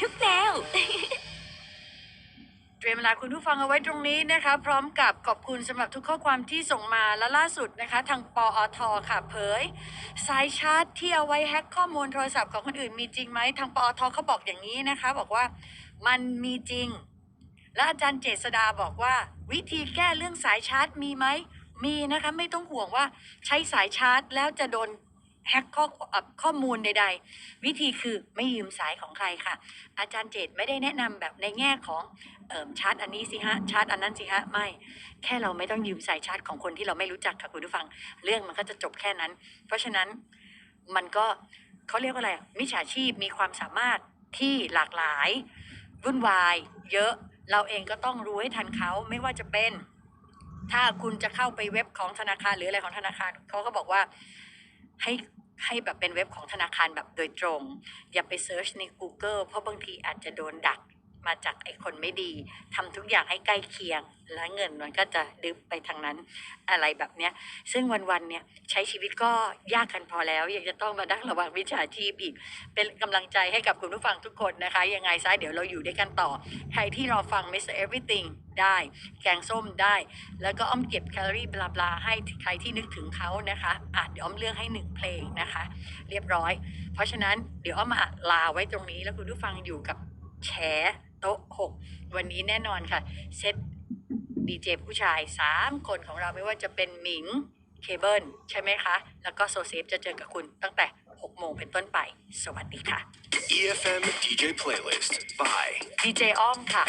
ทุกแนว เตรียมเวลาคุณผู้ฟังเอาไว้ตรงนี้นะคะ พร้อมกับขอบคุณสำหรับทุกข้อความที่ส่งมาและล่าสุดนะคะ ทางปอทค่ะเผย สายชาร์จที่เอาไว้แฮ็กข้อมูลโทรศัพท์ของคนอื่นมีจริงไหมทางปอทเขาบอกอย่างนี้นะคะ บอกว่ามันมีจริง และอาจารย์เจษดาบอกว่า วิธีแก้เรื่องสายชาร์จมีไหมมีนะคะไม่ต้องห่วงว่าใช้สายชาร์จแล้วจะโดน แฮ็กข้อข้อมูลใด ๆ วิธีคือไม่ยืมสายของใครค่ะ อาจารย์เจตไม่ได้แนะนำแบบในแง่ของเอ่มชาร์จอันนี้สิฮะชาร์จอันนั้นสิฮะไม่ แค่เราไม่ต้องยืมสายชาร์จของคนที่เราไม่รู้จักค่ะคุณผู้ฟัง เรื่องมันก็จะจบแค่นั้น เพราะฉะนั้นมันก็เขาเรียกว่าอะไรมิจฉาชีพมีความสามารถที่หลากหลายวุ่นวาย เยอะเราเองก็ต้องรู้ให้ทันเขาไม่ว่าจะเป็น ถ้าคุณจะเข้าไปเว็บของธนาคารหรืออะไรของธนาคารเขาก็บอกว่าให้ ให้แบบเป็นเว็บของธนาคารแบบโดยตรง อย่าไปเซิร์ชใน Google เพราะบางทีอาจจะโดนดัก มาจากไอ้คนไม่ดีทำทุกอย่างให้ใกล้เคียง และเงินมันก็จะดึบไปทางนั้นอะไรแบบเนี้ย ซึ่งวันๆเนี่ยใช้ชีวิตก็ยากกันพอแล้ว ยังจะต้องมาดักระวังวิชาชีพอีก เป็นกำลังใจให้กับคุณผู้ฟังทุกคนนะคะ ยังไงซะเดี๋ยวเราอยู่ด้วยกันต่อ ใครที่รอฟัง Mr. Everything ได้ แกงส้มได้ แล้วก็อ้อมเก็บแคลอรี่บลาบลาให้ใครที่นึกถึงเขานะคะอะเดี๋ยวอ้อมเลือกให้หนึ่งเพลงนะคะ เรียบร้อย เพราะฉะนั้นเดี๋ยวอ้อมมาลาไว้ตรงนี้แล้วคุณผู้ฟังอยู่กับแฉ โต๊ะหกวันนี้แน่นอนค่ะ เซตดีเจผู้ชาย 3 คนของเราไม่ว่าจะเป็นหมิงเคเบิลใช่ไหมคะ แล้วก็โซเซฟจะเจอกับคุณตั้งแต่ 6 โมงเป็นต้นไป สวัสดีค่ะ EFM DJ playlist by ดีเจอ้อมค่ะ